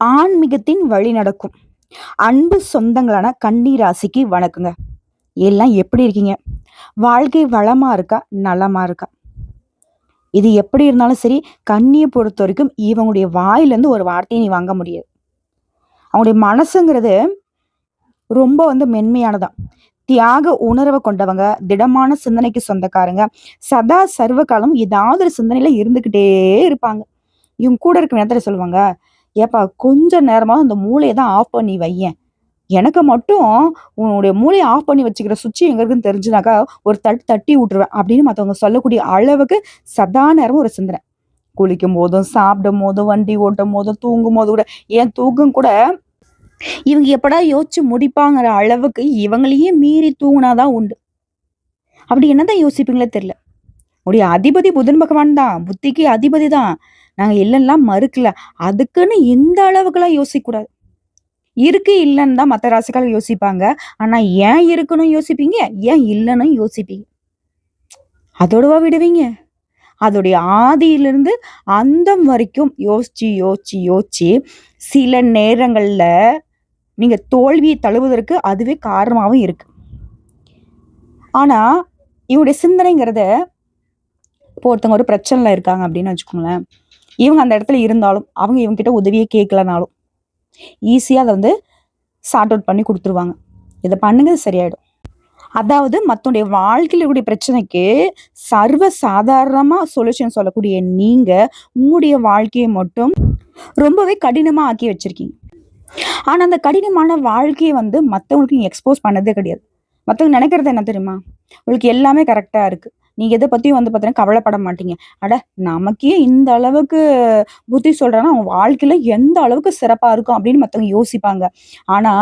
ஆன்மீகத்தின் வழி நடக்கும். அன்பு சொந்தங்களான கன்னி ராசிக்கு வணக்கங்க. எல்லாம் எப்படி இருக்கீங்க? வாழ்க்கை வளமா இருக்கா? நலமா இருக்கா? இது எப்படி இருந்தாலும் சரி கண்ணியை பொறுத்த வரைக்கும் இவங்களுடைய வாயிலேருந்து ஒரு வார்த்தையை நீ வாங்க முடியாது. அவங்களுடைய மனசுங்கிறது ரொம்ப வந்து மென்மையானதான். தியாக உணர்வை கொண்டவங்க திடமான சிந்தனைக்கு சொந்தக்காரங்க சதா சர்வ காலம் ஏதாவது ஒரு சிந்தனையில இருந்துகிட்டே இருப்பாங்க. இவங்க கூட இருக்க நேரத்துல சொல்லுவாங்க ஏப்பா கொஞ்ச நேரமாக அந்த மூளையை தான் ஆஃப் பண்ணி வையேன். எனக்கு மட்டும் உன்னுடைய மூளையை ஆஃப் பண்ணி வச்சுக்கிற சுவிட்ச் எங்க இருக்குன்னு தெரிஞ்சுனாக்கா ஒரு தட்டு தட்டி விட்டுருவேன் அப்படின்னு மற்றவங்க சொல்லக்கூடிய அளவுக்கு சதா நேரமும் ஒரு சிந்தனை. குளிக்கும் போதும் சாப்பிடும் போதும் வண்டி ஓட்டும் போதும் தூங்கும் போது கூட ஏன் தூங்கும் கூட இவங்க எப்படா யோசிச்சு முடிப்பாங்கிற அளவுக்கு இவங்களையே மீறி தூங்கினாதான் உண்டு. அப்படி என்னதான் யோசிப்பீங்களே தெரியல. உடைய அதிபதி புதன் பகவான் தான் புத்திக்கு அதிபதி தான். நாங்கள் இல்லைன்னா மறுக்கல. அதுக்குன்னு இந்த அளவுக்குலாம் யோசிக்கக்கூடாது. இருக்கு இல்லைன்னு தான் மற்ற ராசிக்காரர்கள் யோசிப்பாங்க. ஆனால் ஏன் இருக்குன்னு யோசிப்பீங்க? ஏன் இல்லைன்னு யோசிப்பீங்க? அதோடவா விடுவீங்க? அதோடைய ஆதியிலிருந்து அந்தம் வரைக்கும் யோசிச்சு யோசிச்சு யோசிச்சு சில நேரங்களில் நீங்கள் தோல்வியை தழுவுவதற்கு அதுவே காரணமாகவும் இருக்கு. ஆனால் இவருடைய சிந்தனைங்கிறத இப்போ ஒருத்தவங்க ஒரு பிரச்சனையில் இருக்காங்க அப்படின்னு வச்சுக்கோங்களேன். இவங்க அந்த இடத்துல இருந்தாலும் அவங்க இவங்க கிட்ட உதவியே கேட்கலனாலும் ஈஸியாக அதை வந்து சார்ட் அவுட் பண்ணி கொடுத்துருவாங்க. இதை பண்ணுங்க சரியாயிடும். அதாவது மத்தவங்களுடைய வாழ்க்கையில் இருக்கக்கூடிய பிரச்சனைக்கு சர்வ சாதாரணமாக சொல்யூஷன் சொல்லக்கூடிய நீங்கள் உங்களுடைய வாழ்க்கையை மட்டும் ரொம்பவே கடினமாக ஆக்கி வச்சுருக்கீங்க. ஆனால் அந்த கடினமான வாழ்க்கையை வந்து மற்றவங்களுக்கு நீங்கள் எக்ஸ்போஸ் பண்ணதே கிடையாது. மற்றவங்க நினைக்கிறது என்ன தெரியுமா? உங்களுக்கு எல்லாமே கரெக்டாக இருக்குது நீங்கள் எதை பத்தியும் வந்து பார்த்தீங்கன்னா கவலைப்பட மாட்டீங்க. அட நமக்கே இந்த அளவுக்கு புத்தி சொல்றேன்னா அவங்க வாழ்க்கையில எந்த அளவுக்கு சிறப்பா இருக்கும் அப்படின்னு மற்றவங்க யோசிப்பாங்க. ஆனா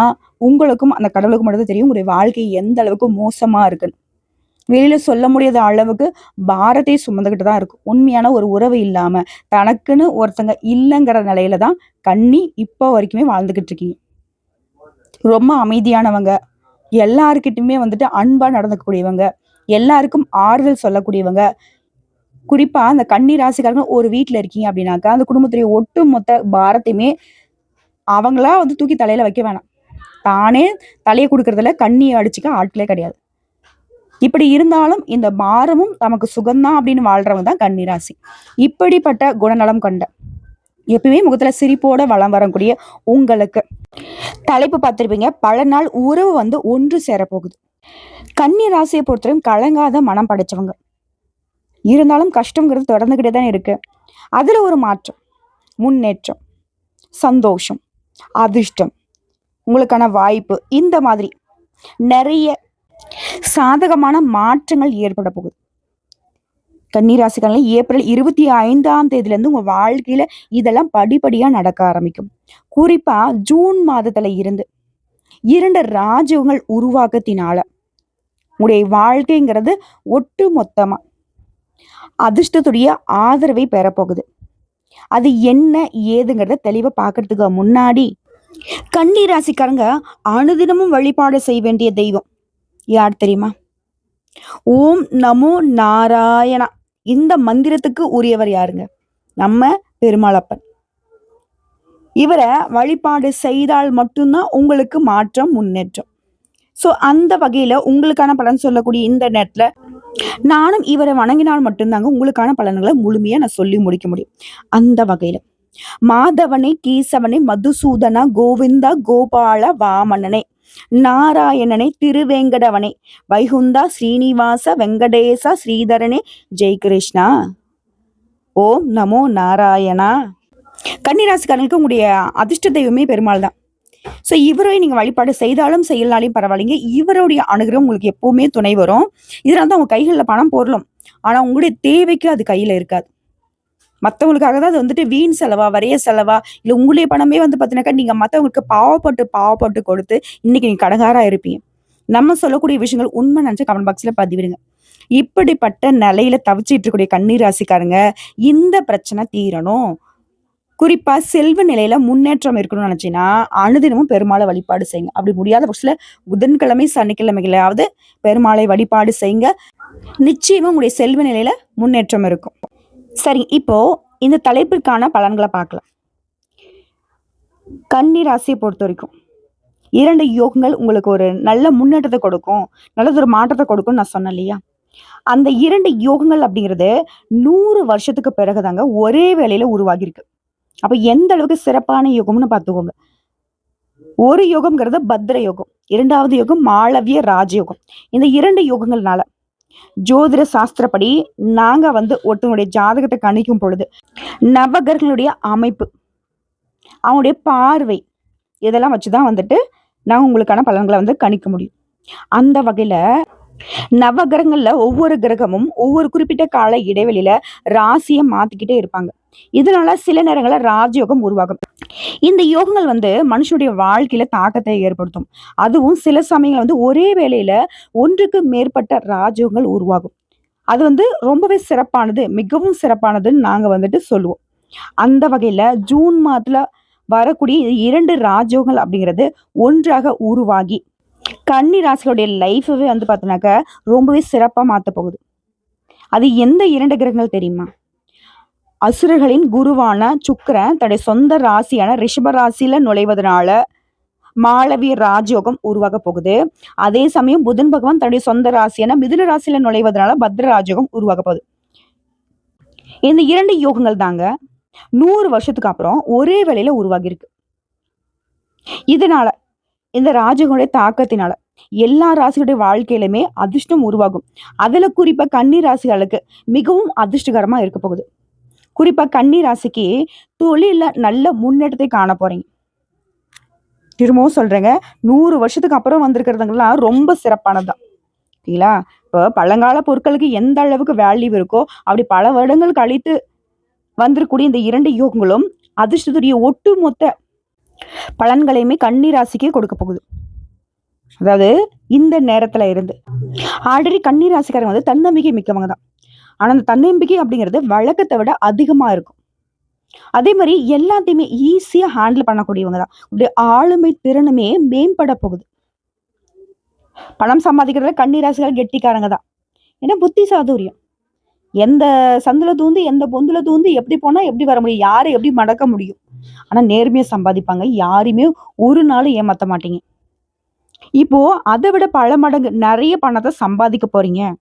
உங்களுக்கும் அந்த கடவுளுக்கு மட்டும்தான் தெரியும் உங்களுடைய வாழ்க்கை எந்த அளவுக்கு மோசமா இருக்குன்னு வெளியில சொல்ல முடியாத அளவுக்கு பாரத்தை சுமந்துக்கிட்டு தான் இருக்கும். உண்மையான ஒரு உறவு இல்லாம தனக்குன்னு ஒருத்தங்க இல்லைங்கிற நிலையில தான் கண்ணி இப்போ வரைக்குமே வாழ்ந்துகிட்டு இருக்கீங்க. ரொம்ப அமைதியானவங்க. எல்லாருக்கிட்டுமே வந்துட்டு அன்பா நடந்துக்கக்கூடியவங்க. எல்லாருக்கும் ஆறுதல் சொல்லக்கூடியவங்க. குறிப்பா அந்த கன்னி ராசிக்காரங்க ஒரு வீட்டுல இருக்கீங்க அப்படின்னாக்கா அந்த குடும்பத்துடைய ஒட்டு மொத்த பாரத்தையுமே அவங்களா வந்து தூக்கி தலையில வைக்க வேணாம். தானே தலையை கொடுக்கறதுல கண்ணியை அடிச்சுக்க ஆட்களே கிடையாது. இப்படி இருந்தாலும் இந்த பாரமும் நமக்கு சுகம்தான் அப்படின்னு வாழ்றவங்க தான் கன்னி ராசி. இப்படிப்பட்ட குணநலம் கொண்ட எப்பயுமே முகத்துல சிரிப்போட வளம் வரக்கூடிய உங்களுக்கு தலைப்பு பார்த்துருப்பீங்க. பல நாள் உறவு வந்து ஒன்று சேரப்போகுது. கன்னி ராசியை பொறுத்தவரையும் கலங்காத மனம் படைச்சவங்க. இருந்தாலும் கஷ்டங்கிறது தொடர்ந்துக்கிட்டே தான் இருக்கு. அதுல ஒரு மாற்றம். முன்னேற்றம். சந்தோஷம். அதிர்ஷ்டம். உங்களுக்கான வாய்ப்பு. இந்த மாதிரி நிறைய சாதகமான மாற்றங்கள் ஏற்பட போகுது. கன்னிராசிக்காரங்க ஏப்ரல் இருபத்தி ஐந்தாம் தேதியிலேருந்து உங்கள் வாழ்க்கையில இதெல்லாம் படிப்படியா நடக்க ஆரம்பிக்கும். குறிப்பா ஜூன் மாதத்துல இருந்து இரண்டு ராஜ்யங்கள் உருவாக்கத்தினால உங்களுடைய வாழ்க்கைங்கிறது ஒட்டு மொத்தமா அதிர்ஷ்டத்துடைய ஆதரவை பெறப்போகுது. அது என்ன ஏதுங்கிறத தெளிவா பார்க்கறதுக்கு முன்னாடி கன்னி ராசிக்காரங்க அனுதினமும் வழிபாடு செய்ய வேண்டிய தெய்வம். யார் தெரியுமா? ஓம் நமோ நாராயணா. இந்த மந்திரத்துக்கு உரியவர் யாருங்க? நம்ம பெருமாளப்பன். இவரை வழிபாடு செய்தால் மட்டும்தான் உங்களுக்கு மாற்றம் முன்னேற்றம். ஸோ அந்த வகையில் உங்களுக்கான பலன் சொல்லக்கூடிய இந்த நேரத்தில் நானும் இவரை வணங்கினால் மட்டும்தாங்க உங்களுக்கான பலன்களை முழுமையாக நான் சொல்லி முடிக்க முடியும். அந்த வகையில் மாதவனை கீசவனை மதுசூதனா கோவிந்தா கோபால வாமனனே நாராயணனை திருவேங்கடவனே வைகுந்தா ஸ்ரீனிவாச வெங்கடேசா ஸ்ரீதரனே ஜெய் கிருஷ்ணா. ஓம் நமோ நாராயணா. கன்னிராசிக்காரங்களுக்கு உங்களுடைய அதிர்ஷ்ட தெய்வமே பெருமாள் தான் ஸோ இவரை நீங்கள் வழிபாடு செய்தாலும் செய்யலாலையும் பரவாயில்லைங்க. இவருடைய அனுகிரகம் உங்களுக்கு எப்போவுமே துணை வரும். இதனால தான் உங்கள் கைகளில் பணம் போடலாம் ஆனால் உங்களுடைய தேவைக்கு அது கையில் இருக்காது. மற்றவங்களுக்காக தான் அது வந்துட்டு வீண் செலவா வரைய செலவா இல்லை உங்களுடைய பணமே வந்து பார்த்தீங்கன்னாக்கா நீங்கள் மற்றவங்களுக்கு பாவப்பட்டு பாவப்பட்டு கொடுத்து இன்னைக்கு நீங்கள் கடங்காராக இருப்பீங்க. நம்ம சொல்லக்கூடிய விஷயங்கள் உண்மை நினச்சி கமெண்ட் பாக்ஸில் பதிவிடுங்க. இப்படிப்பட்ட நிலையில தவிச்சிட்டு இருக்கக்கூடிய கண்ணீர் ராசிக்காரங்க இந்த பிரச்சனை தீரணும். குறிப்பா செல்வ நிலையில முன்னேற்றம் இருக்கணும்னு நினைச்சீங்கன்னா அனுதினமும் பெருமாளை வழிபாடு செய்யுங்க. அப்படி முடியாத பட்சத்துல புதன்கிழமை சனிக்கிழமைகளாவது பெருமாளை வழிபாடு செய்யுங்க. நிச்சயமா உங்களுடைய செல்வ நிலையில முன்னேற்றம் இருக்கும். சரி இப்போ இந்த தலைப்பிற்கான பலன்களை பார்க்கலாம். கன்னி ராசியை பொறுத்த வரைக்கும் இரண்டு யோகங்கள் உங்களுக்கு ஒரு நல்ல முன்னேற்றத்தை கொடுக்கும் நல்லது ஒரு மாற்றத்தை கொடுக்கும்னு நான் சொன்னேன் இல்லையா? அந்த இரண்டு யோகங்கள் அப்படிங்கிறது நூறு வருஷத்துக்கு பிறகுதாங்க ஒரே வேளையில உருவாகியிருக்கு. அப்ப எந்த அளவுக்கு சிறப்பான யோகம்னு பார்த்துக்கோங்க. ஒரு யுகம்ங்கிறது பத்ர யோகம் இரண்டாவது யோகம் மாளவிய ராஜயோகம். இந்த இரண்டு யோகங்கள்னால ஜோதிட சாஸ்திரப்படி நாங்க வந்து ஒருத்தவங்களுடைய ஜாதகத்தை கணிக்கும் பொழுது நவகர்களுடைய அமைப்பு அவங்களுடைய பார்வை இதெல்லாம் வச்சுதான் வந்துட்டு நான் உங்களுக்கான பலன்களை வந்து கணிக்க முடியும். அந்த வகையில நவ கிரகங்களில் ஒவ்வொரு கிரகமும் ஒவ்வொரு குறிப்பிட்ட கால இடைவெளியில ராசியை மாத்திக்கிட்டே இருப்பாங்க. இதனால சில நேரங்களில் ராஜயோகம் உருவாகும். இந்த யோகங்கள் வந்து மனுஷனுடைய வாழ்க்கையில தாக்கத்தை ஏற்படுத்தும். அதுவும் சில சமயங்கள் வந்து ஒரே வேளையில ஒன்றுக்கு மேற்பட்ட ராஜயோகங்கள் உருவாகும். அது வந்து ரொம்பவே சிறப்பானது மிகவும் சிறப்பானதுன்னு நாங்க வந்துட்டு சொல்லுவோம். அந்த வகையில ஜூன் மாதத்துல வரக்கூடிய இரண்டு ராஜயோகங்கள் அப்படிங்கிறது ஒன்றாக உருவாகி கன்னி ராசிகளுடைய லைஃபவே வந்து பார்த்தோன்னாக்கா ரொம்பவே சிறப்பாக மாற்ற போகுது. அது எந்த இரண்டு கிரகங்கள் தெரியுமா? அசுரர்களின் குருவான சுக்கரன் தன்னுடைய சொந்த ராசியான ரிஷப ராசியில நுழைவதனால மாளவிய ராஜயோகம் உருவாக போகுது. அதே சமயம் புதன் பகவான் தன்னுடைய சொந்த ராசியான மிதுன ராசியில நுழைவதனால பத்ர ராஜயோகம் உருவாக போகுது. இந்த இரண்டு யோகங்கள் தாங்க நூறு வருஷத்துக்கு அப்புறம் ஒரே வேலையில உருவாகி இருக்கு இதனால இந்த ராஜகனுடைய தாக்கத்தினால எல்லா ராசிகளுடைய வாழ்க்கையிலுமே அதிர்ஷ்டம் உருவாகும். அதுல குறிப்பா கன்னி ராசிகளுக்கு மிகவும் அதிர்ஷ்டகரமா இருக்க போகுது. குறிப்பா கன்னி ராசிக்கு தொழில நல்ல முன்னேற்றத்தை காண போறீங்க. திரும்பவும் சொல்றேங்க நூறு வருஷத்துக்கு அப்புறம் வந்திருக்கிறதுங்கெல்லாம் ரொம்ப சிறப்பானதுதான். சரிங்களா இப்போ பழங்கால பொருட்களுக்கு எந்த அளவுக்கு வேல்யூ இருக்கோ அப்படி பல வருடங்கள் கழித்து வந்திருக்கக்கூடிய இந்த இரண்டு யோகங்களும் அதிர்ஷ்டத்துடைய ஒட்டுமொத்த பலன்களையுமே கன்னி ராசிக்கே கொடுக்க போகுது. அதாவது இந்த நேரத்துல இருந்து. ஆல்ரெடி கன்னி ராசிக்காரங்க வந்து தன்னம்பிக்கை மிக்கவங்க தான். ஆனா அந்த தன்னம்பிக்கை அப்படிங்கிறது வழக்கத்தை விட அதிகமா இருக்கும். அதே மாதிரி எல்லாத்தையுமே ஈஸியா ஹேண்டில் பண்ணக்கூடியவங்க தான். இப்படி ஆளுமை திறனுமே மேம்பட போகுது. பணம் சம்பாதிக்கிறதுல கன்னி ராசிகள் கெட்டிக்காரங்க தான். ஏன்னா புத்தி சாதுரியம். எந்த சந்தில் தூந்து எந்த பொந்துல தூந்து எப்படி போனா எப்படி வர முடியும்? யாரை எப்படி மடக்க முடியும்? ஆனா நேர்மையாக சம்பாதிப்பாங்க. யாரையுமே ஒரு நாள் ஏமாத்த மாட்டீங்க. இப்போ அதை விட பல மடங்கு நிறைய பணத்தை சம்பாதிக்க போறீங்க.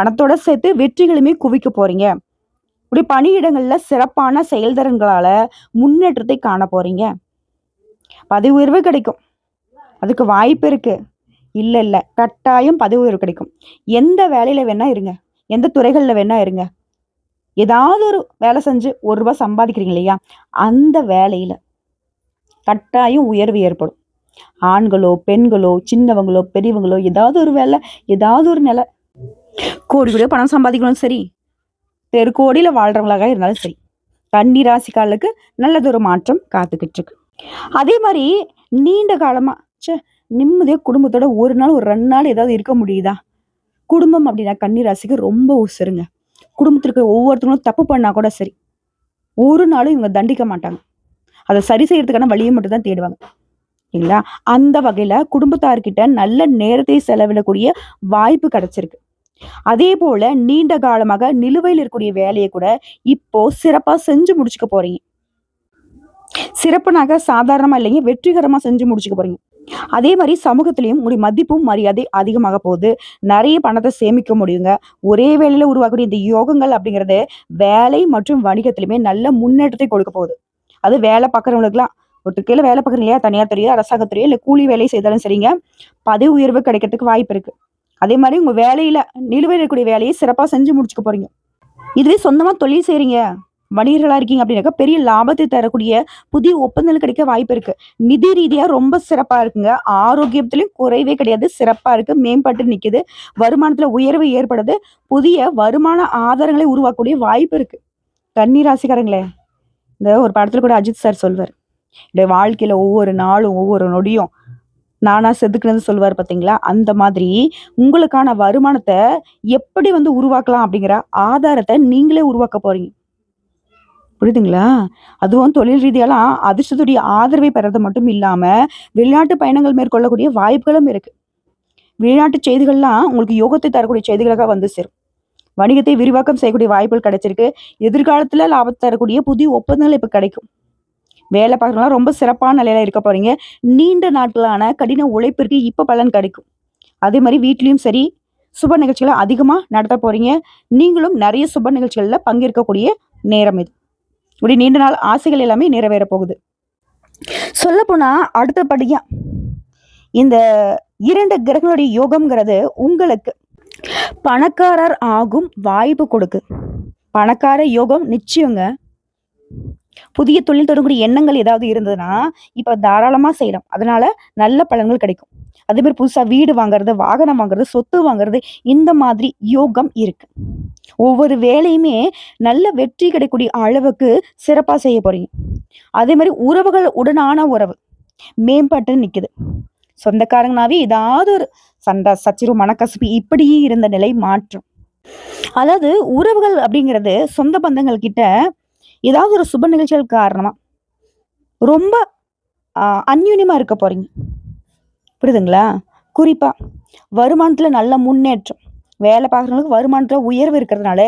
பணத்தோட சேர்த்து வெற்றிகளுமே குவிக்க போறீங்க. இப்படி பணியிடங்கள்ல சிறப்பான செயல்திறன்களால முன்னேற்றத்தை காண போறீங்க. பதவி உயர்வு கிடைக்கும். அதுக்கு வாய்ப்பு இருக்கு. இல்லை இல்லை. கட்டாயம் பதவி உயர்வு கிடைக்கும். எந்த வேலையில வேணா இருங்க. எந்த துறைகளில் வேணா இருங்க. ஏதாவது ஒரு வேலை செஞ்சு ஒரு ரூபா சம்பாதிக்கிறீங்க இல்லையா? அந்த வேலையில் கட்டாயம் உயர்வு ஏற்படும். ஆண்களோ பெண்களோ சின்னவங்களோ பெரியவங்களோ ஏதாவது ஒரு வேலை ஏதாவது ஒரு நிலை. கோடி கோடியோ பணம் சம்பாதிக்கணும் சரி. தெருக்கோடியில் வாழ்றவங்களாக இருந்தாலும் சரி. கன்னி ராசிக்காரர்களுக்கு நல்லதொரு மாற்றம் காத்துக்கிட்டு இருக்கு அதே மாதிரி நீண்ட காலமா ச்சே நிம்மதியாக குடும்பத்தோட ஒரு நாள் ஒரு ரெண்டு நாள் ஏதாவது இருக்க முடியுதா? குடும்பம் அப்படின்னா கன்னி ராசிக்கு ரொம்ப உசுருங்க. குடும்பத்திற்கு ஒவ்வொருத்தரும் தப்பு பண்ணா கூட சரி. ஒரு நாளும் இவங்க தண்டிக்க மாட்டாங்க. அதை சரி செய்யறதுக்கான வழியை மட்டும் தான் தேடுவாங்க. இல்லைங்களா? அந்த வகையில குடும்பத்தார்கிட்ட நல்ல நேரத்தை செலவிடக்கூடிய வாய்ப்பு கிடைச்சிருக்கு. அதே போல நீண்ட காலமாக நிலுவையில் இருக்கக்கூடிய வேலையை கூட இப்போ சிறப்பா செஞ்சு முடிச்சுக்க போறீங்க. சிறப்புனாக சாதாரணமா இல்லைங்க வெற்றிகரமா செஞ்சு முடிச்சுக்க போறீங்க. அதே மாதிரி சமூகத்திலையும் உங்களுடைய மதிப்பும் மரியாதை அதிகமாக போகுது. நிறைய பணத்தை சேமிக்க முடியுங்க. ஒரே வேலையில உருவாக்கக்கூடிய இந்த யோகங்கள் அப்படிங்கிறது வேலை மற்றும் வணிகத்திலுமே நல்ல முன்னேற்றத்தை கொடுக்க போகுது. அது வேலை பார்க்குறவங்களுக்குலாம் ஒரு கீழே வேலை பார்க்குறீங்க இல்லையா? தனியார் துறையோ அரசாங்கத்துறையோ இல்லை கூலி வேலை செய்தாலும் சரிங்க. பதவி உயர்வு கிடைக்கிறதுக்கு வாய்ப்பு இருக்கு. அதே மாதிரி உங்க வேலையில நிலுவையில் இருக்கக்கூடிய வேலையை சிறப்பாக செஞ்சு முடிச்சுக்க போறீங்க. இதுவே சொந்தமா தொழில் செய்றீங்க. வணிகர்களாக இருக்கீங்க அப்படின்னாக்கா பெரிய லாபத்தை தரக்கூடிய புதிய ஒப்பந்தங்கள் கிடைக்க வாய்ப்பு இருக்கு. நிதி ரீதியாக ரொம்ப சிறப்பாக இருக்குங்க. ஆரோக்கியத்திலயும் குறைவே கிடையாது. சிறப்பாக இருக்கு. மேம்பட்டு நிற்குது வருமானத்தில் உயர்வு ஏற்படுது. புதிய வருமான ஆதாரங்களை உருவாக்கக்கூடிய வாய்ப்பு இருக்கு. கன்னி ராசிக்காரங்களே இந்த ஒரு படத்தில் கூட அஜித் சார் சொல்வார். இந்த வாழ்க்கையில் ஒவ்வொரு நாளும் ஒவ்வொரு நொடியும் நானா செதுக்குனது சொல்லுவார் பார்த்தீங்களா அந்த மாதிரி உங்களுக்கான வருமானத்தை எப்படி வந்து உருவாக்கலாம் அப்படிங்கிற ஆதாரத்தை நீங்களே உருவாக்க போறீங்க. புரியுதுங்களா? அதுவும் தொழில் ரீதியாலாம் அதிர்ஷ்டத்துடைய ஆதரவை பெறது மட்டும் இல்லாமல் வெளிநாட்டு பயணங்கள் மேற்கொள்ளக்கூடிய வாய்ப்புகளும் இருக்கு. வெளிநாட்டு செய்திகள்லாம் உங்களுக்கு யோகத்தை தரக்கூடிய செய்திகளாக வந்து சேரும். வணிகத்தை விரிவாக்கம் செய்யக்கூடிய வாய்ப்புகள் கிடைச்சிருக்கு. எதிர்காலத்தில் லாபத்தை தரக்கூடிய புதிய ஒப்பந்தங்கள் இப்போ கிடைக்கும். வேலை பார்க்குறவங்களாம் ரொம்ப சிறப்பான நிலையில இருக்க போறீங்க. நீண்ட நாட்களான கடின உழைப்பிற்கு இப்போ பலன் கிடைக்கும். அதே மாதிரி வீட்லேயும் சரி சுப நிகழ்ச்சிகளை அதிகமாக நடத்த போறீங்க. நீங்களும் நிறைய சுப நிகழ்ச்சிகளில் பங்கேற்கக்கூடிய நேரம் இது. இப்படி நீண்ட நாள் ஆசைகள் எல்லாமே நிறைவேற போகுது. சொல்லப்போனா அடுத்தபடியா இந்த இரண்டு கிரகங்களுடைய யோகம்ங்கிறது உங்களுக்கு பணக்காரர் ஆகும் வாய்ப்பு கொடுக்கு. பணக்கார யோகம் நிச்சயங்க. புதிய தொழில் தொடங்கக்கூடிய எண்ணங்கள் ஏதாவது இருந்ததுன்னா இப்போ தாராளமாக செய்யலாம். அதனால நல்ல பலன்கள் கிடைக்கும். அதே மாதிரி புதுசாக வீடு வாங்குறது வாகனம் வாங்குறது சொத்து வாங்குறது இந்த மாதிரி யோகம் இருக்கு. ஒவ்வொரு வேலையுமே நல்ல வெற்றி கிடைக்கக்கூடிய அளவுக்கு சிறப்பாக செய்ய போறீங்க. அதே மாதிரி உறவுகள் உடனான உறவு மேம்பட்டு நிற்குது சொந்தக்காரங்கனாவே ஏதாவது ஒரு சண்டை சச்சிரு மனக்கசப்பு இப்படியே இருந்த நிலை மாற்றும். அதாவது உறவுகள் அப்படிங்கிறது சொந்த பந்தங்கள் கிட்ட ஏதாவது ஒரு சுப நிகழ்ச்சிகள் காரணமாக ரொம்ப அந்யூன்யமாக இருக்க போகிறீங்க புரியுதுங்களா? குறிப்பாக வருமானத்தில் நல்ல முன்னேற்றம். வேலை பார்க்குறவங்களுக்கு வருமானத்தில் உயர்வு இருக்கிறதுனால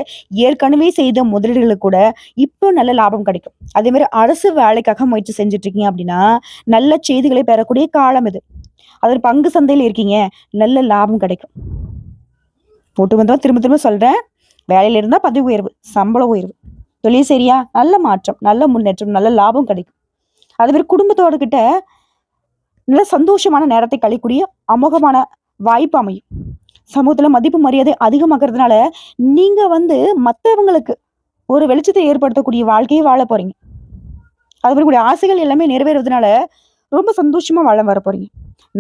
ஏற்கனவே செய்த முதலீடுகளுக்கு கூட இப்போ நல்ல லாபம் கிடைக்கும். அதேமாதிரி அரசு வேலைக்காக முயற்சி செஞ்சுட்ருக்கீங்க அப்படின்னா நல்ல செய்திகளை பெறக்கூடிய காலம் இது. அதில் பங்கு சந்தையில் இருக்கீங்க. நல்ல லாபம் கிடைக்கும். ஒட்டுமொத்தமாக திரும்ப திரும்ப சொல்கிறேன் வேலையில் இருந்தால் பதவி உயர்வு சம்பள உயர்வு. தொழில் சரியா? நல்ல மாற்றம் நல்ல முன்னேற்றம் நல்ல லாபம் கிடைக்கும். அதே மாதிரி குடும்பத்தோட கிட்ட நல்ல சந்தோஷமான நேரத்தை கழிக்கூடிய அமோகமான வாய்ப்பு அமையும். சமூகத்துல மதிப்பு மரியாதை அதிகமாகிறதுனால நீங்க வந்து மற்றவங்களுக்கு ஒரு வெளிச்சத்தை ஏற்படுத்தக்கூடிய வாழ்க்கையை வாழ போறீங்க. அது மாதிரி ஆசைகள் எல்லாமே நிறைவேறதுனால ரொம்ப சந்தோஷமா வாழ வர போறீங்க.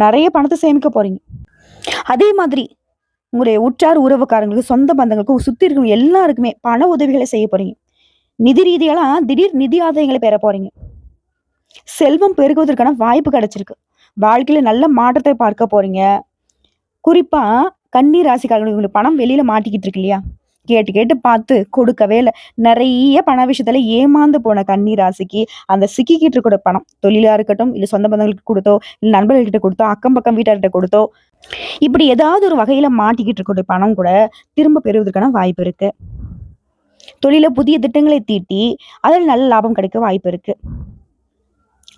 நிறைய பணத்தை சேமிக்க போறீங்க. அதே மாதிரி உங்களுடைய உற்றார் உறவுக்காரங்களுக்கு சொந்த பந்தங்களுக்கும் சுத்தி இருக்கிறவங்க எல்லாருக்குமே பண உதவிகளை செய்ய போறீங்க. நிதி ரீதியெல்லாம் திடீர் நிதி ஆதாயங்களை பெற போறீங்க. செல்வம் பெருகுவதற்கான வாய்ப்பு கிடைச்சிருக்கு. வாழ்க்கையில நல்ல மாற்றத்தை பார்க்க போறீங்க. குறிப்பா கன்னி ராசிக்காரங்களுக்கு பணம் வெளியில மாட்டிக்கிட்டு இருக்கு இல்லையா? கேட்டு கேட்டு பார்த்து கொடுக்கவே இல்லை. நிறைய பண விஷயத்துல ஏமாந்து போன கன்னி ராசிக்கு அந்த சிக்கிக்கிட்டு இருக்கிற பணம் தொழிலா இருக்கட்டும் இல்ல சொந்த பந்தங்களுக்கு கொடுத்தோ இல்ல நண்பர்கள்கிட்ட கொடுத்தோ அக்கம் பக்கம் வீட்டார்கிட்ட கொடுத்தோ இப்படி ஏதாவது ஒரு வகையில மாட்டிக்கிட்டு இருக்கிற பணம் கூட திரும்ப பெறுவதற்கான வாய்ப்பு இருக்கு. தொழிலில் புதிய திட்டங்களை தீட்டி அதில் நல்ல லாபம் கிடைக்க வாய்ப்பு இருக்கு.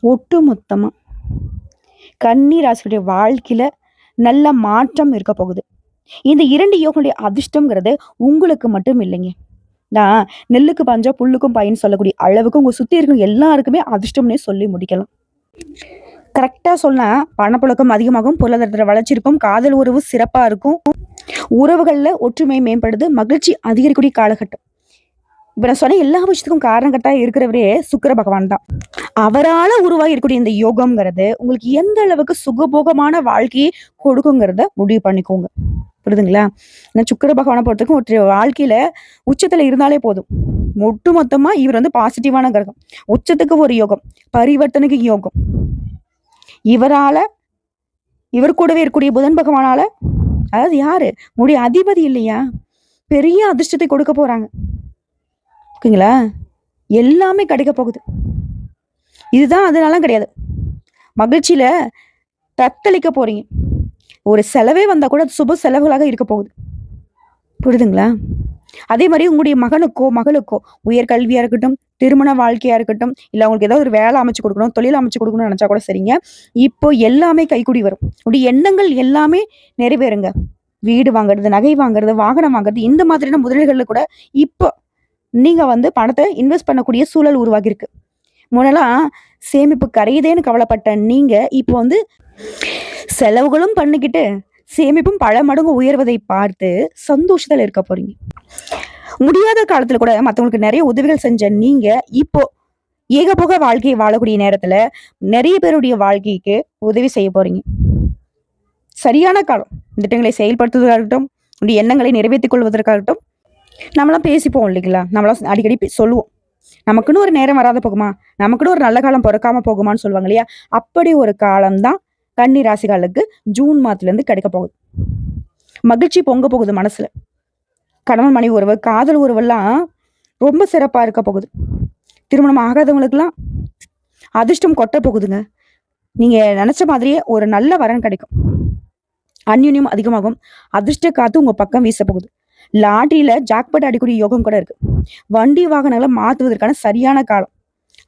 ஒட்டு மொத்தமாக கன்னி ராசியுடைய நல்ல மாற்றம் இருக்க போகுது. இந்த இரண்டு யோகனுடைய அதிர்ஷ்டம்ங்கிறது உங்களுக்கு மட்டும் இல்லைங்க. நான் நெல்லுக்கு பஞ்சா புல்லுக்கும் பயன் சொல்லக்கூடிய அளவுக்கு உங்க சுத்தி இருக்கிற எல்லாருக்குமே அதிர்ஷ்டம்னே சொல்லி முடிக்கலாம். கரெக்டா சொன்னா பணப்புழக்கம் அதிகமாகும் பொருளாதாரத்தில் வளர்ச்சி இருக்கும் காதல் உறவு சிறப்பா இருக்கும். உறவுகளில் ஒற்றுமை மேம்படுது மகிழ்ச்சி அதிகரிக்கக்கூடிய காலகட்டம். இப்ப நான் சொன்ன எல்லா விஷயத்துக்கும் காரணகட்டா இருக்கிறவரே சுக்கிர பகவான் தான். அவரால உருவாகி இருக்கக்கூடிய இந்த யோகம்ங்கிறது உங்களுக்கு எந்த அளவுக்கு சுகபோகமான வாழ்க்கையை கொடுக்குங்கிறத முடிவு பண்ணிக்கோங்க. புரியுதுங்களா? நான் சுக்கிர பகவானை பொறுத்தவரைக்கும் ஒரு வாழ்க்கையில உச்சத்துல இருந்தாலே போதும். ஒட்டு மொத்தமாக இவர் வந்து பாசிட்டிவான கிரகம். உச்சத்துக்கு ஒரு யோகம் பரிவர்த்தனைக்கு யோகம். இவரால இவர் கூடவே இருக்கக்கூடிய புதன் பகவானால அதாவது யாரு? முடிய அதிபதி இல்லையா? பெரிய அதிர்ஷ்டத்தை கொடுக்க போறாங்க. ஓகேங்களா? எல்லாமே கிடைக்க போகுது. இதுதான் அதனாலாம் கிடையாது. மகிழ்ச்சியில் தத்தளிக்க போகிறீங்க ஒரு செலவே வந்தால் கூட அது சுப செலவுகளாக இருக்க போகுது. புரியுதுங்களா? அதே மாதிரி உங்களுடைய மகனுக்கோ மகளுக்கோ உயர்கல்வியாக இருக்கட்டும் திருமண வாழ்க்கையாக இருக்கட்டும் இல்லை அவங்களுக்கு ஏதாவது ஒரு வேலை அமைச்சு கொடுக்கணும் தொழில் அமைச்சு கொடுக்கணும்னு நினச்சா கூட சரிங்க. இப்போ எல்லாமே கைக்குடி வரும். உங்களுடைய எண்ணங்கள் எல்லாமே நிறைவேறுங்க. வீடு வாங்குறது நகை வாங்குறது வாகனம் வாங்குறது இந்த மாதிரியான முதலீடுகளில் கூட இப்போ நீங்கள் வந்து பணத்தை இன்வெஸ்ட் பண்ணக்கூடிய சூழல் உருவாகியிருக்கு. முன்னெல்லாம் சேமிப்பு கரையுதேன்னு கவலைப்பட்ட நீங்கள் இப்போ வந்து செலவுகளும் பண்ணிக்கிட்டு சேமிப்பும் பல மடங்கு உயர்வதை பார்த்து சந்தோஷத்தில் இருக்க போறீங்க. முடியாத காலத்தில் கூட மற்றவங்களுக்கு நிறைய உதவிகள் செஞ்ச நீங்கள் இப்போ ஏகபோக வாழ்க்கையை வாழக்கூடிய நேரத்தில் நிறைய பேருடைய வாழ்க்கைக்கு உதவி செய்ய போறீங்க. சரியான காலம். திட்டங்களை செயல்படுத்துவதாக இருக்கட்டும் உடைய எண்ணங்களை நிறைவேற்றிக் கொள்வதற்காகட்டும் நம்மளாம் பேசிப்போம் இல்லைங்களா? நம்மளாம் அடிக்கடி சொல்லுவோம். நமக்குன்னு ஒரு நேரம் வராத போகுமா? நமக்குன்னு ஒரு நல்ல காலம் பிறக்காம போகுமான்னு சொல்லுவாங்க இல்லையா? அப்படி ஒரு காலம்தான் கன்னி ராசிகளுக்கு ஜூன் மாதத்துலேருந்து கிடைக்க போகுது. மகிழ்ச்சி பொங்க போகுது மனசுல. கணவன் மனைவி உறவு காதல் உறவெல்லாம் ரொம்ப சிறப்பா இருக்க போகுது. திருமணம் ஆகாதவங்களுக்குலாம் அதிர்ஷ்டம் கொட்ட போகுதுங்க. நீங்க நினைச்ச மாதிரியே ஒரு நல்ல வரன் கிடைக்கும். அந்யுன்யம் அதிகமாகும். அதிர்ஷ்ட காத்து உங்க பக்கம் வீச போகுது. லாட்ரியில் ஜாக்பட் அடிக்கூடிய யோகம் கூட இருக்கு. வண்டி வாகனங்களை மாற்றுவதற்கான சரியான காலம்.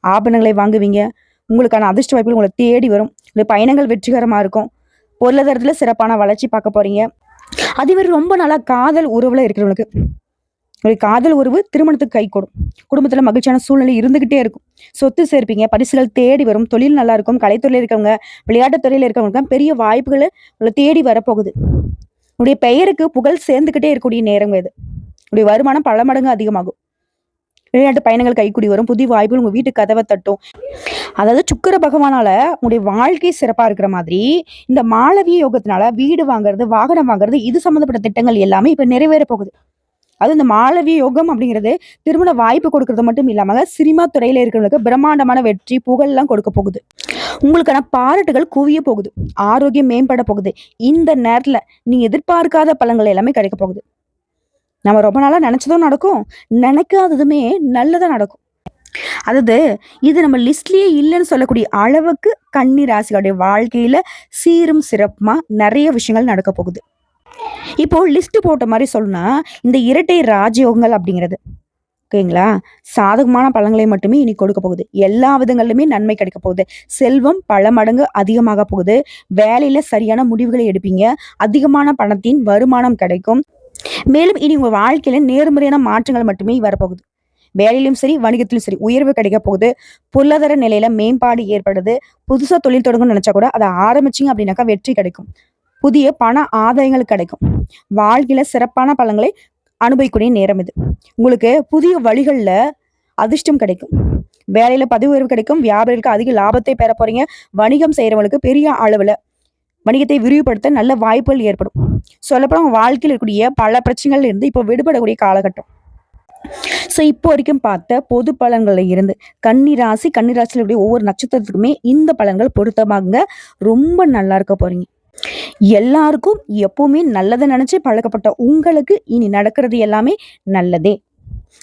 ஆபரணங்களை வாங்குவீங்க. உங்களுக்கான அதிர்ஷ்ட வாய்ப்புகள் உங்களை தேடி வரும். உங்களுடைய பயணங்கள் வெற்றிகரமாக இருக்கும். பொருளாதாரத்தில் சிறப்பான வளர்ச்சி பார்க்க போகிறீங்க அதே மாதிரி ரொம்ப நாளாக காதல் உறவில் இருக்கிறவங்களுக்கு ஒரு காதல் உறவு திருமணத்துக்கு கை கூடும். குடும்பத்தில் மகிழ்ச்சியான சூழ்நிலை இருந்துகிட்டே இருக்கும். சொத்து சேர்ப்பீங்க பரிசுகள் தேடி வரும். தொழில் நல்லா இருக்கும். கலைத்துறையில் இருக்கவங்க விளையாட்டுத் துறையில் இருக்கவங்களுக்கு பெரிய வாய்ப்புகளை உங்களை தேடி வரப்போகுது. உடைய பெயருக்கு புகழ் சேர்ந்துக்கிட்டே இருக்கக்கூடிய நேரம் இது. உடைய வருமானம் பல மடங்கு அதிகமாகும். விளையாட்டு பயணங்கள் கைக்குடி வரும். புதிய வாய்ப்புகள் உங்க வீட்டு கதவை தட்டும். அதாவது சுக்கர பகவானால உங்களுடைய வாழ்க்கை சிறப்பா இருக்கிற மாதிரி இந்த மாளவிய யோகத்தினால வீடு வாங்குறது வாகனம் வாங்குறது இது சம்மந்தப்பட்ட திட்டங்கள் எல்லாமே இப்போ நிறைவேற போகுது. அது இந்த மாளவிய யோகம் அப்படிங்கிறது திருமண வாய்ப்பு கொடுக்கறது மட்டும் இல்லாமல் சினிமா துறையில இருக்கிறவங்களுக்கு பிரம்மாண்டமான வெற்றி புகழ்லாம் கொடுக்க போகுது. உங்களுக்கான பாராட்டுகள் குவிய போகுது. ஆரோக்கியம் மேம்பட போகுது. இந்த நேரத்தில் நீங்கள் எதிர்பார்க்காத பலன்கள் எல்லாமே கிடைக்க போகுது. நம்ம ரொம்ப நாளாக நினச்சதும் நடக்கும். நினைக்காததுமே நல்லதாக நடக்கும். அதாவது இது நம்ம லிஸ்ட்லேயே இல்லைன்னு சொல்லக்கூடிய அளவுக்கு கன்னி ராசிகளுடைய வாழ்க்கையில சீரும் சிறப்புமா நிறைய விஷயங்கள் நடக்க போகுது. இப்போ லிஸ்ட் போட்ட மாதிரி சொல்லணும்னா இந்த இரட்டை ராஜயோகங்கள் அப்படிங்கிறது. ஓகேங்களா? சாதகமான பழங்களை மட்டுமே இனி கொடுக்க போகுது. எல்லா விதங்களிலுமே நன்மை கிடைக்க போகுது. செல்வம் பல மடங்கு அதிகமாக போகுது. வேலையில சரியான முடிவுகளை எடுப்பீங்க. அதிகமான பணத்தின் வருமானம் கிடைக்கும். மேலும் இனி உங்க வாழ்க்கையில நேர்மறையான மாற்றங்கள் மட்டுமே வரப்போகுது. வேலையிலும் சரி வணிகத்திலும் சரி உயர்வு கிடைக்க போகுது. பொருளாதார நிலையில மேம்பாடு ஏற்படுது. புதுசா தொழில் தொடங்கணும்னு நினைச்சா கூட அதை ஆரம்பிச்சிங்க அப்படின்னாக்கா வெற்றி கிடைக்கும். புதிய பண ஆதாயங்கள் கிடைக்கும். வாழ்க்கையில சிறப்பான பலன்களை அனுபவிக்கூடிய நேரம் இது. உங்களுக்கு புதிய வழிகளில் அதிர்ஷ்டம் கிடைக்கும். வேலையில பதவி உயர்வு கிடைக்கும். வியாபாரிகளுக்கு அதிக லாபத்தை பெற போறீங்க. வணிகம் செய்யறவங்களுக்கு பெரிய அளவுல வணிகத்தை விரிவுபடுத்த நல்ல வாய்ப்புகள் ஏற்படும். சொல்லப்போனால் வாழ்க்கையில் இருக்கக்கூடிய பல பிரச்சனைகள்ல இருந்து இப்போ விடுபடக்கூடிய காலகட்டம். ஸோ இப்போ வரைக்கும் பார்த்த பொது பலன்களில் இருந்து கன்னிராசி கன்னிராசியில் ஒவ்வொரு நட்சத்திரத்துக்குமே இந்த பலன்கள் பொருத்தமாகுங்க. ரொம்ப நல்லா இருக்க போறீங்க. எல்லாருக்கும் எப்பவுமே நல்லதை நினைச்சு பழக்கப்பட்ட உங்களுக்கு இனி நடக்கிறது எல்லாமே நல்லதே.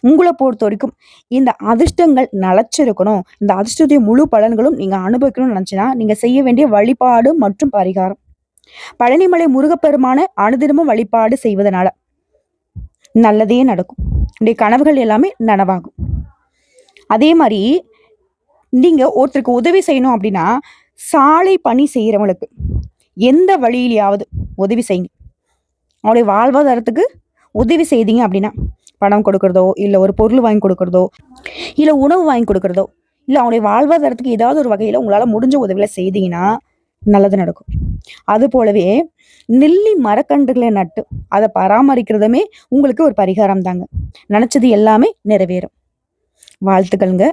உங்களை பொறுத்த வரைக்கும் இந்த அதிர்ஷ்டங்கள் நிலச்சிருக்கணும். இந்த அதிர்ஷ்டத்துடைய முழு பலன்களும் நீங்க அனுபவிக்கணும்னு நினைச்சுன்னா நீங்க செய்ய வேண்டிய வழிபாடு மற்றும் பரிகாரம். பழனிமலை முருகப்பெருமான அனுதினமும் வழிபாடு செய்வதனால நல்லதே நடக்கும். உடைய கனவுகள் எல்லாமே நனவாகும். அதே மாதிரி நீங்க ஒருத்தருக்கு உதவி செய்யணும் அப்படின்னா சாலை பணி செய்யறவங்களுக்கு எந்த வழியிலையாவது உதவி செய்யுங்க. அவருடைய வாழ்வாதாரத்துக்கு உதவி செய்தீங்க அப்படின்னா பணம் கொடுக்கறதோ இல்லை ஒரு பொருள் வாங்கி கொடுக்கறதோ இல்லை உணவு வாங்கி கொடுக்கறதோ இல்லை அவனுடைய வாழ்வாதாரத்துக்கு ஏதாவது ஒரு வகையில் உங்களால் முடிஞ்ச உதவிகளை செய்தீங்கன்னா நல்லது நடக்கும். அது போலவே நெல்லி மரக்கன்றுகளை நட்டு அதை பராமரிக்கிறதுமே உங்களுக்கு ஒரு பரிகாரம் தாங்க நினச்சது எல்லாமே நிறைவேறும். வாழ்த்துக்கள்ங்க.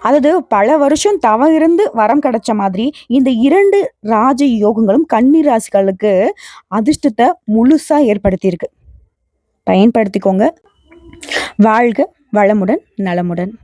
அதாவது பல வருஷம் தவறிருந்து இருந்து வரம் கிடைச்ச மாதிரி இந்த இரண்டு ராஜ யோகங்களும் கன்னி ராசிகளுக்கு அதிர்ஷ்டத்தை முழுசா ஏற்படுத்தியிருக்கு. பயன்படுத்திக்கோங்க. வாழ்க வளமுடன் நலமுடன்.